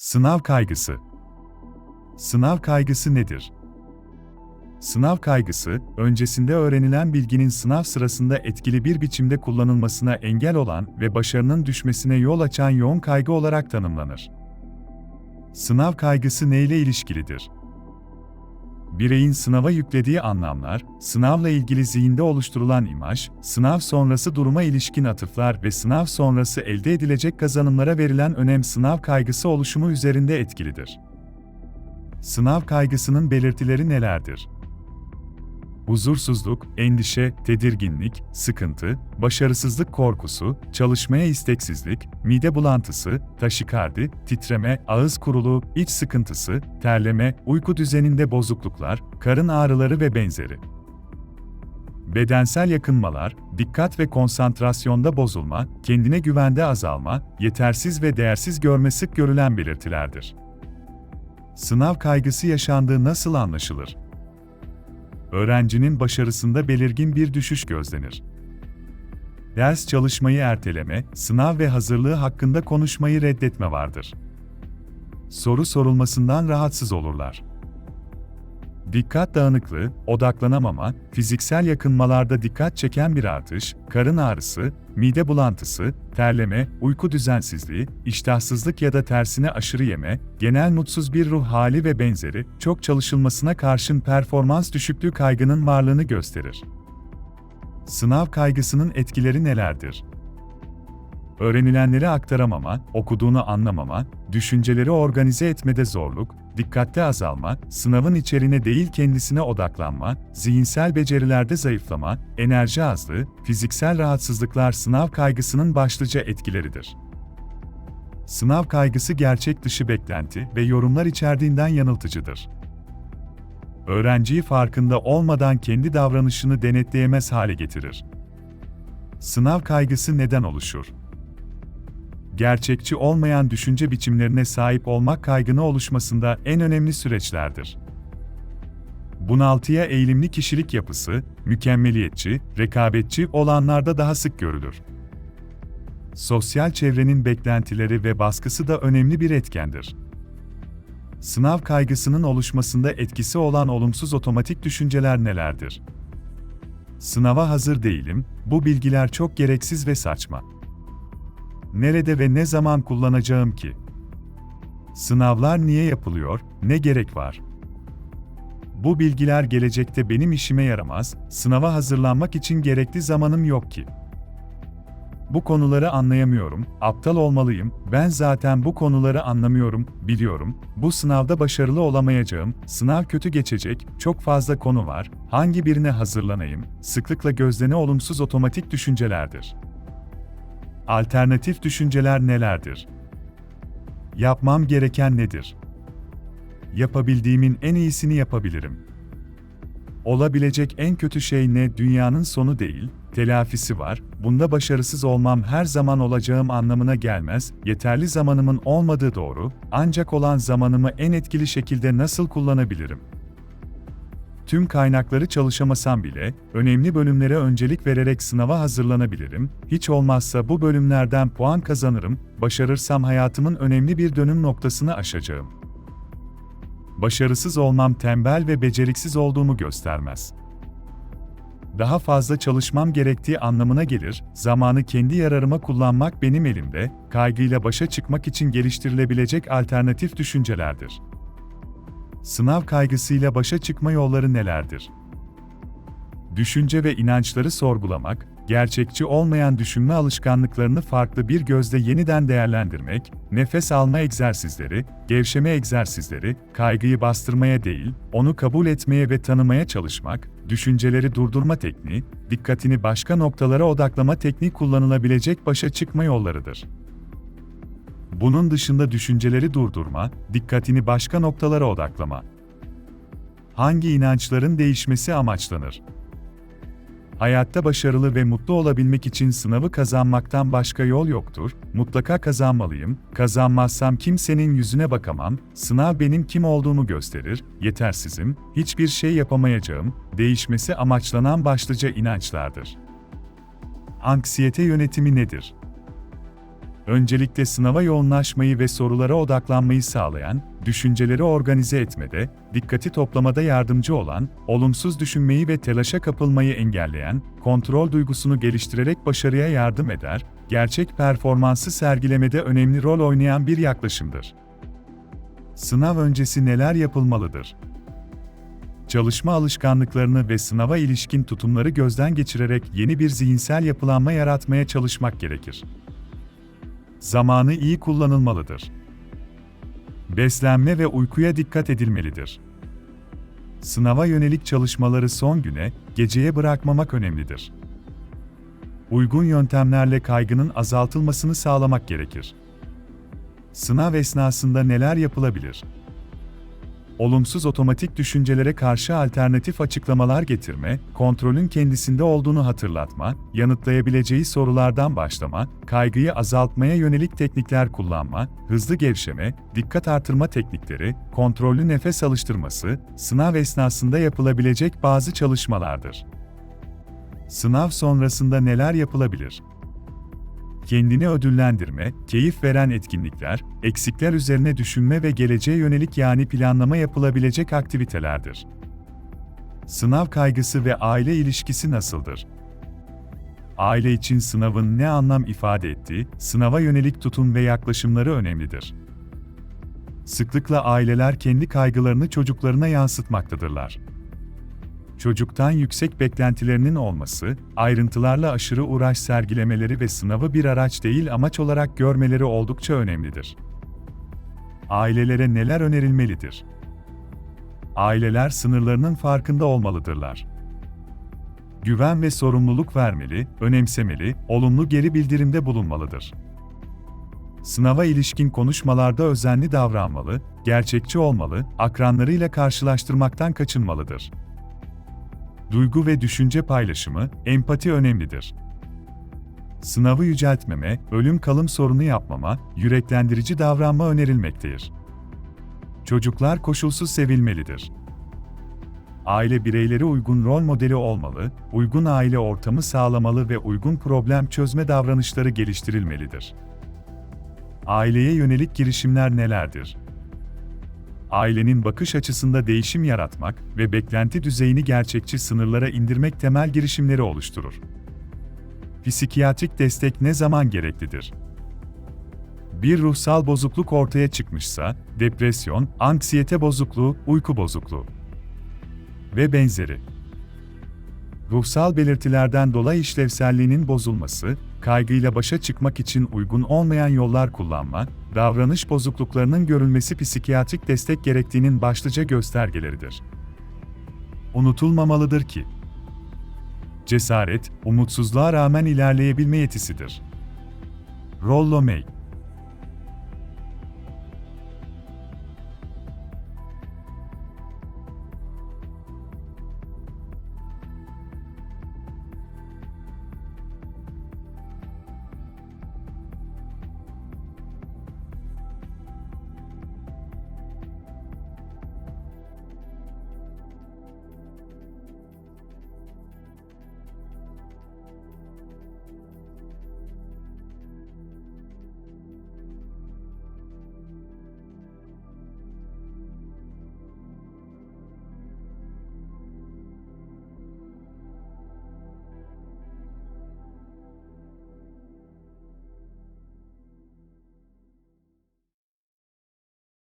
Sınav kaygısı. Sınav kaygısı nedir? Sınav kaygısı, öncesinde öğrenilen bilginin sınav sırasında etkili bir biçimde kullanılmasına engel olan ve başarının düşmesine yol açan yoğun kaygı olarak tanımlanır. Sınav kaygısı neyle ilişkilidir? Bireyin sınava yüklediği anlamlar, sınavla ilgili zihinde oluşturulan imaj, sınav sonrası duruma ilişkin atıflar ve sınav sonrası elde edilecek kazanımlara verilen önem sınav kaygısı oluşumu üzerinde etkilidir. Sınav kaygısının belirtileri nelerdir? Huzursuzluk, endişe, tedirginlik, sıkıntı, başarısızlık korkusu, çalışmaya isteksizlik, mide bulantısı, taşikardi, titreme, ağız kuruluğu, iç sıkıntısı, terleme, uyku düzeninde bozukluklar, karın ağrıları ve benzeri. Bedensel yakınmalar, dikkat ve konsantrasyonda bozulma, kendine güvende azalma, yetersiz ve değersiz görme sık görülen belirtilerdir. Sınav kaygısı yaşandığı nasıl anlaşılır? Öğrencinin başarısında belirgin bir düşüş gözlenir. Ders çalışmayı erteleme, sınav ve hazırlığı hakkında konuşmayı reddetme vardır. Soru sorulmasından rahatsız olurlar. Dikkat dağınıklığı, odaklanamama, fiziksel yakınmalarda dikkat çeken bir artış, karın ağrısı, mide bulantısı, terleme, uyku düzensizliği, iştahsızlık ya da tersine aşırı yeme, genel mutsuz bir ruh hali ve benzeri, çok çalışılmasına karşın performans düşüklüğü kaygının varlığını gösterir. Sınav kaygısının etkileri nelerdir? Öğrenilenleri aktaramama, okuduğunu anlamama, düşünceleri organize etmede zorluk, dikkatte azalma, sınavın içeriğine değil kendisine odaklanma, zihinsel becerilerde zayıflama, enerji azlığı, fiziksel rahatsızlıklar sınav kaygısının başlıca etkileridir. Sınav kaygısı gerçek dışı beklenti ve yorumlar içerdiğinden yanıltıcıdır. Öğrenciyi farkında olmadan kendi davranışını denetleyemez hale getirir. Sınav kaygısı neden oluşur? Gerçekçi olmayan düşünce biçimlerine sahip olmak kaygını oluşmasında en önemli süreçlerdir. Bunaltıya eğilimli kişilik yapısı, mükemmeliyetçi, rekabetçi olanlarda daha sık görülür. Sosyal çevrenin beklentileri ve baskısı da önemli bir etkendir. Sınav kaygısının oluşmasında etkisi olan olumsuz otomatik düşünceler nelerdir? Sınava hazır değilim, bu bilgiler çok gereksiz ve saçma nerede ve ne zaman kullanacağım ki? Sınavlar niye yapılıyor, ne gerek var? Bu bilgiler gelecekte benim işime yaramaz, sınava hazırlanmak için gerekli zamanım yok ki. Bu konuları anlayamıyorum, aptal olmalıyım, ben zaten bu konuları anlamıyorum, biliyorum, bu sınavda başarılı olamayacağım, sınav kötü geçecek, çok fazla konu var, hangi birine hazırlanayım, sıklıkla gözlene olumsuz otomatik düşüncelerdir. Alternatif düşünceler nelerdir? Yapmam gereken nedir? Yapabildiğimin en iyisini yapabilirim. Olabilecek en kötü şey ne? Dünyanın sonu değil, telafisi var. Bunda başarısız olmam her zaman olacağım anlamına gelmez. Yeterli zamanımın olmadığı doğru. Ancak olan zamanımı en etkili şekilde nasıl kullanabilirim? Tüm kaynakları çalışamasam bile, önemli bölümlere öncelik vererek sınava hazırlanabilirim, hiç olmazsa bu bölümlerden puan kazanırım, başarırsam hayatımın önemli bir dönüm noktasını aşacağım. Başarısız olmam tembel ve beceriksiz olduğumu göstermez. Daha fazla çalışmam gerektiği anlamına gelir, zamanı kendi yararıma kullanmak benim elimde, kaygıyla başa çıkmak için geliştirilebilecek alternatif düşüncelerdir. Sınav kaygısıyla başa çıkma yolları nelerdir? Düşünce ve inançları sorgulamak, gerçekçi olmayan düşünme alışkanlıklarını farklı bir gözle yeniden değerlendirmek, nefes alma egzersizleri, gevşeme egzersizleri, kaygıyı bastırmaya değil, onu kabul etmeye ve tanımaya çalışmak, düşünceleri durdurma tekniği, dikkatini başka noktalara odaklama tekniği kullanılabilecek başa çıkma yollarıdır. Bunun dışında düşünceleri durdurma, dikkatini başka noktalara odaklama. Hangi inançların değişmesi amaçlanır? Hayatta başarılı ve mutlu olabilmek için sınavı kazanmaktan başka yol yoktur. Mutlaka kazanmalıyım. Kazanmazsam kimsenin yüzüne bakamam. Sınav benim kim olduğumu gösterir. Yetersizim. Hiçbir şey yapamayacağım. Değişmesi amaçlanan başlıca inançlardır. Anksiyete yönetimi nedir? Öncelikle sınava yoğunlaşmayı ve sorulara odaklanmayı sağlayan, düşünceleri organize etmede, dikkati toplamada yardımcı olan, olumsuz düşünmeyi ve telaşa kapılmayı engelleyen, kontrol duygusunu geliştirerek başarıya yardım eder, gerçek performansı sergilemede önemli rol oynayan bir yaklaşımdır. Sınav öncesi neler yapılmalıdır? Çalışma alışkanlıklarını ve sınava ilişkin tutumları gözden geçirerek yeni bir zihinsel yapılanma yaratmaya çalışmak gerekir. Zamanı iyi kullanılmalıdır. Beslenme ve uykuya dikkat edilmelidir. Sınava yönelik çalışmaları son güne, geceye bırakmamak önemlidir. Uygun yöntemlerle kaygının azaltılmasını sağlamak gerekir. Sınav esnasında neler yapılabilir? Olumsuz otomatik düşüncelere karşı alternatif açıklamalar getirme, kontrolün kendisinde olduğunu hatırlatma, yanıtlayabileceği sorulardan başlama, kaygıyı azaltmaya yönelik teknikler kullanma, hızlı gevşeme, dikkat artırma teknikleri, kontrollü nefes alıştırması, sınav esnasında yapılabilecek bazı çalışmalardır. Sınav sonrasında neler yapılabilir? Kendini ödüllendirme, keyif veren etkinlikler, eksikler üzerine düşünme ve geleceğe yönelik yani planlama yapılabilecek aktivitelerdir. Sınav kaygısı ve aile ilişkisi nasıldır? Aile için sınavın ne anlam ifade ettiği, sınava yönelik tutum ve yaklaşımları önemlidir. Sıklıkla aileler kendi kaygılarını çocuklarına yansıtmaktadırlar çocuktan yüksek beklentilerinin olması, ayrıntılarla aşırı uğraş sergilemeleri ve sınavı bir araç değil amaç olarak görmeleri oldukça önemlidir. Ailelere neler önerilmelidir? Aileler sınırlarının farkında olmalıdırlar. Güven ve sorumluluk vermeli, önemsemeli, olumlu geri bildirimde bulunmalıdır. Sınava ilişkin konuşmalarda özenli davranmalı, gerçekçi olmalı, akranlarıyla karşılaştırmaktan kaçınmalıdır duygu ve düşünce paylaşımı, empati önemlidir. Sınavı yüceltmeme, ölüm kalım sorunu yapmama, yüreklendirici davranma önerilmektedir. Çocuklar koşulsuz sevilmelidir. Aile bireyleri uygun rol modeli olmalı, uygun aile ortamı sağlamalı ve uygun problem çözme davranışları geliştirilmelidir. Aileye yönelik girişimler nelerdir? Ailenin bakış açısında değişim yaratmak ve beklenti düzeyini gerçekçi sınırlara indirmek temel girişimleri oluşturur. Psikiyatrik destek ne zaman gereklidir? Bir ruhsal bozukluk ortaya çıkmışsa, depresyon, anksiyete bozukluğu, uyku bozukluğu ve benzeri. Ruhsal belirtilerden dolayı işlevselliğinin bozulması, kaygıyla başa çıkmak için uygun olmayan yollar kullanma, davranış bozukluklarının görülmesi psikiyatrik destek gerektiğinin başlıca göstergeleridir. Unutulmamalıdır ki, cesaret, umutsuzluğa rağmen ilerleyebilme yetisidir. Rollo May